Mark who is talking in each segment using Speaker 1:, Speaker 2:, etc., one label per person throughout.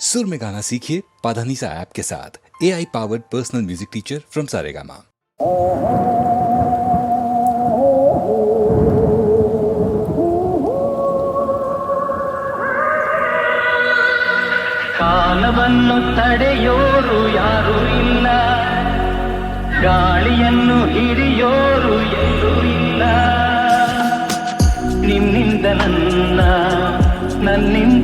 Speaker 1: सुर में गाना सीखिए पाधानीसा ऐप के साथ। A I powered personal music teacher from Saregama
Speaker 2: ಕಾಲವನ್ನು ತಡೆಯೋರು ಯಾರು ಇಲ್ಲ, ಗಾಳಿಯನ್ನು ಹಿಡಿಯೋರು ಎಲ್ಲೂ ಇಲ್ಲ. ನಿನ್ನಿಂದ ನನ್ನ, ನನ್ನಿಂದ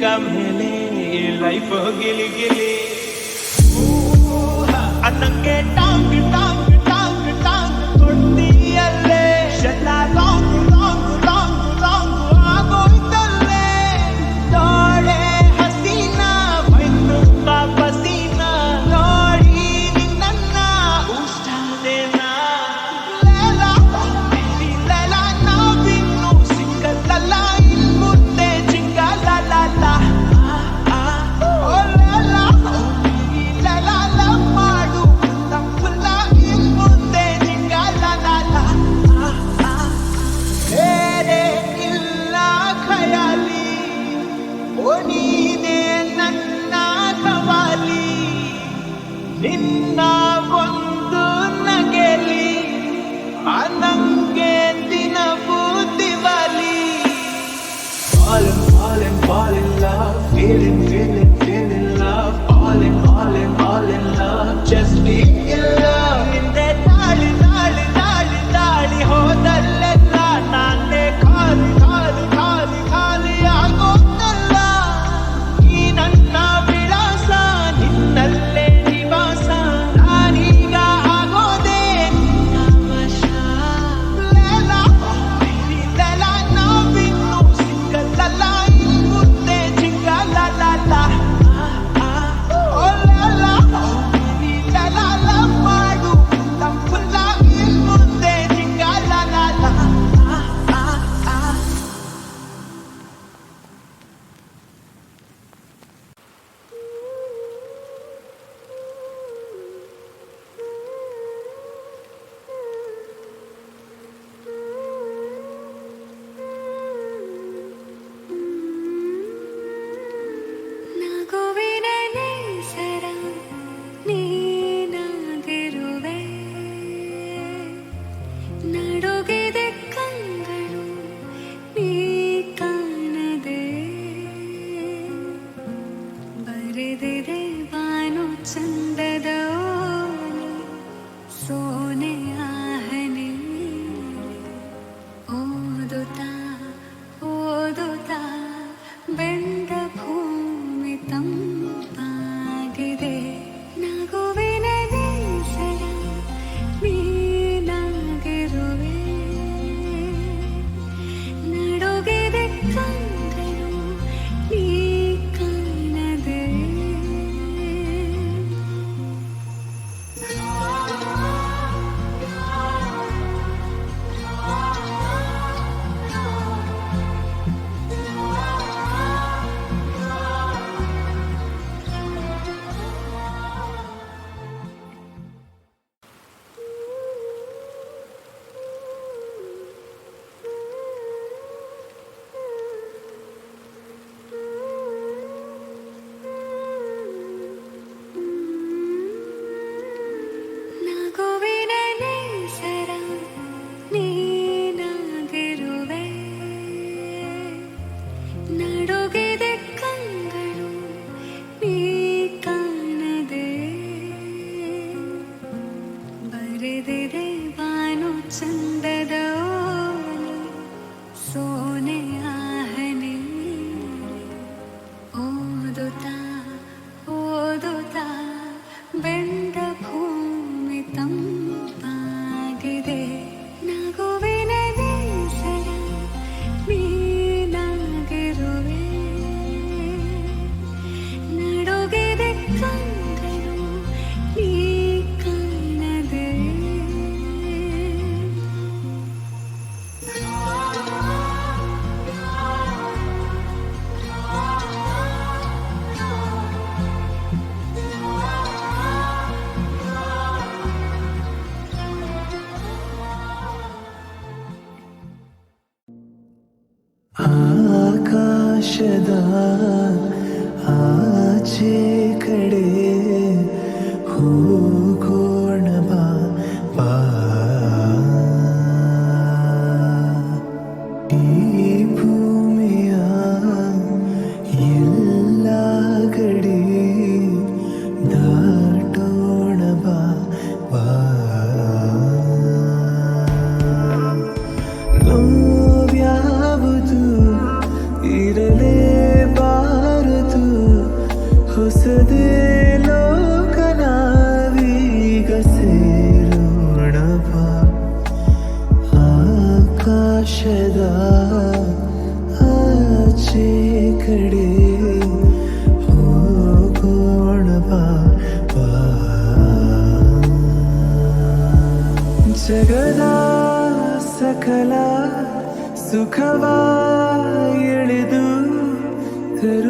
Speaker 3: का भले लाइफ गिल गिल fall in love, feeling ಸುಖವ ಎಳೆದು ತರುವೆ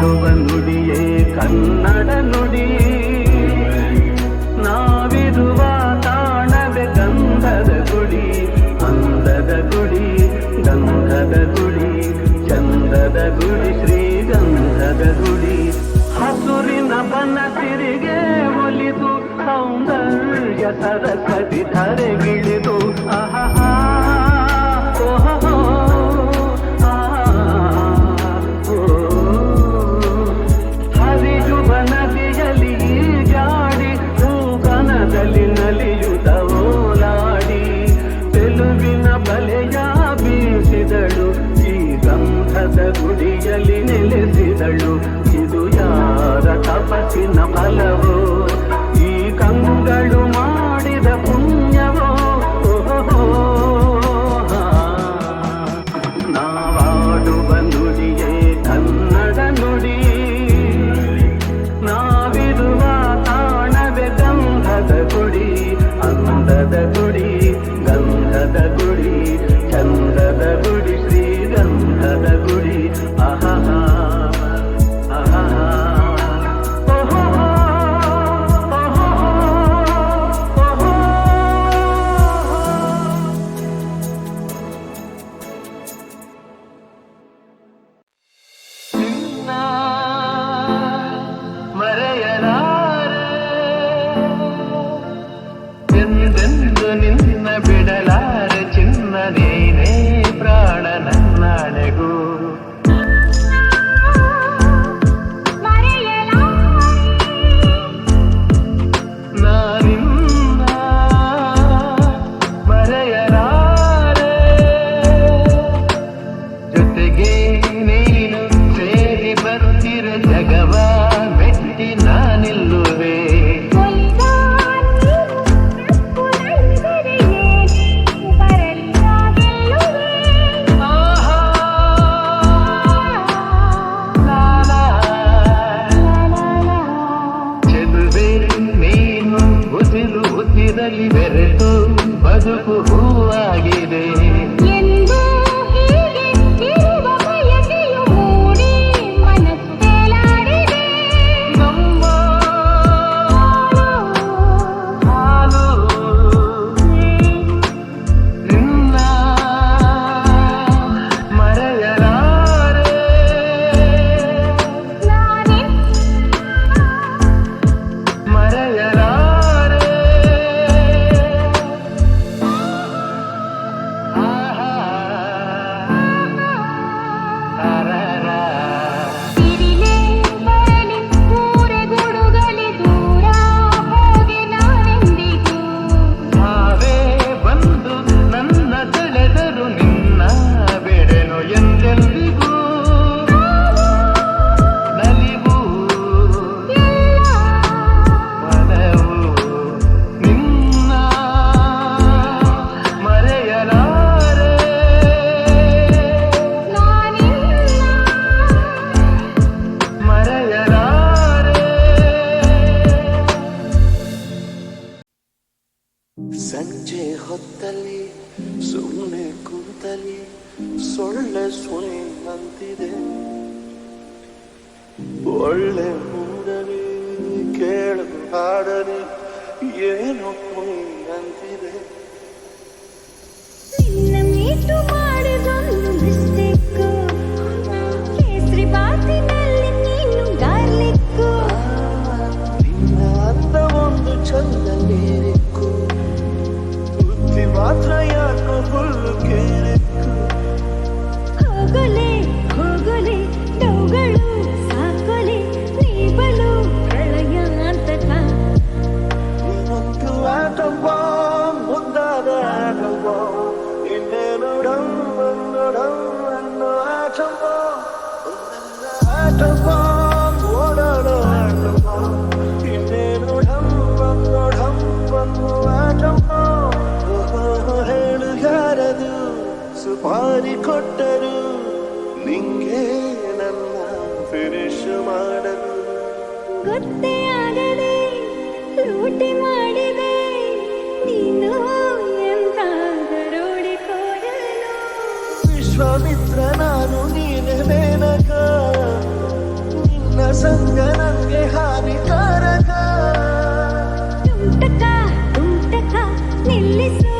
Speaker 2: ನಾವಾಡುವ ನುಡಿಯೇ ಕನ್ನಡ ನುಡಿ. ನಾವಿರುವ ತಾಣವೇ ಗಂಧದ ಗುಡಿ, ಅಂದದ ಗುಡಿ, ಗಂಧದ ಗುಡಿ, ಚಂದದ ಗುಡಿ ಶ್ರೀ ಗಂಧದ ಗುಡಿ. ಹಸುರಿನ ಬನಸಿರಿಗೆ ಒಲಿದು, ಸೌಂದರ್ಯ ಸರಸ್ವತಿ
Speaker 4: ಸೊಳ್ಳೆ ಸುನಿಯಂತಿದೆ ಒಳ್ಳೆ ಮೂಡಲಿ ಕೇಳು ಹಾಡಲಿ ಏನು ಕುನಿಯಂತಿದೆ ಸುಪಾರಿಕೊಟ್ಟರು ನಿಂಗೆ ನನ್ನ ಫಿನಿಶ್ ಮಾಡಲು
Speaker 5: ಗೊತ್ತೇ
Speaker 4: ಸಂಗ ನನ್ಗೆ ಹಾನಿಕಾರಕ
Speaker 5: ಉಂಟಕ ಉಂಟಕ ನಿಲ್ಲಿಸು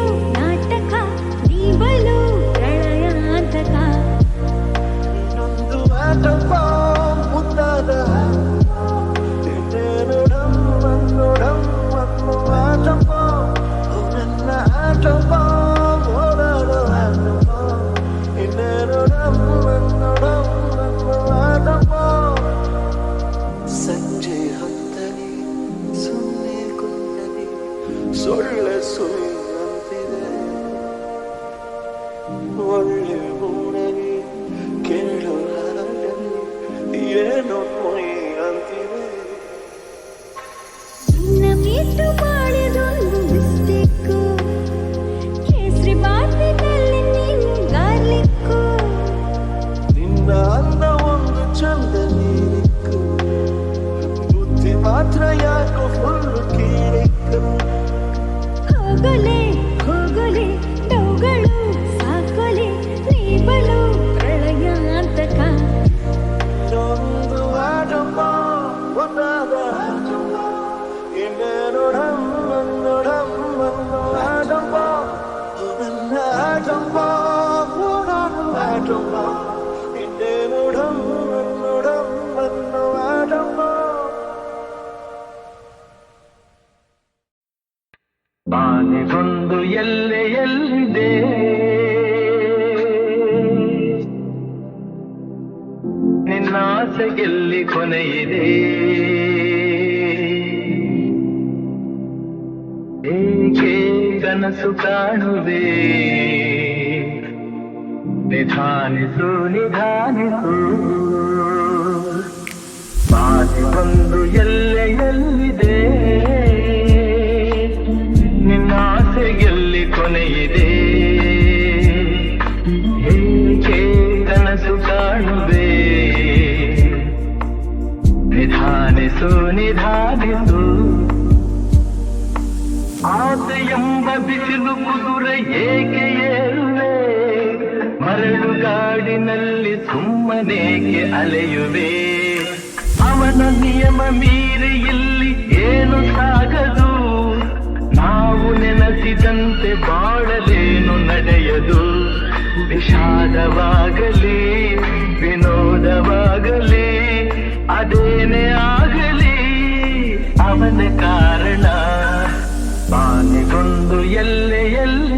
Speaker 2: ಬಾನಿಗೊಂದು ಎಲ್ಲೆಯಲ್ಲಿದೆ ನಿನ್ನಾಸೆಯಲ್ಲಿ ಕೊನೆಯಿದೆ? ಏಕೆ ಕನಸು ಕಾಣುವೆ? ನಿಧಾನಿಸು ನಿಧಾನಿಸು. ಬಾನಿ ಬಂದು ಎಲ್ಲ ನಿಧಾನಿಸು ನಿಧಾನಿಸು. ಆತ ಎಂಬ ಬಿಸಿಲು ಕುದುರ ಏಕೆ ಏರುವೆ? ಮರಳು ಕಾಡಿನಲ್ಲಿ ಸುಮ್ಮನೇಕೆ ಅಲೆಯುವೆ? ಅವನ ನಿಯಮ ಮೀರಿ ಇಲ್ಲಿ ಏನು ಸಾಗದು? ನಾವು ನೆನಸಿದಂತೆ ಬಾಳಲೇನು ನಡೆಯದು? ವಿಷಾದವಾಗಲಿ, ವಿನೋದವಾಗಲಿ ಅದೇನೇ ಆಗಲಿ ಅವನ ಕಾರಣ. ಬಾನಿಗೊಂದು ಎಲ್ಲೆ ಎಲ್ಲ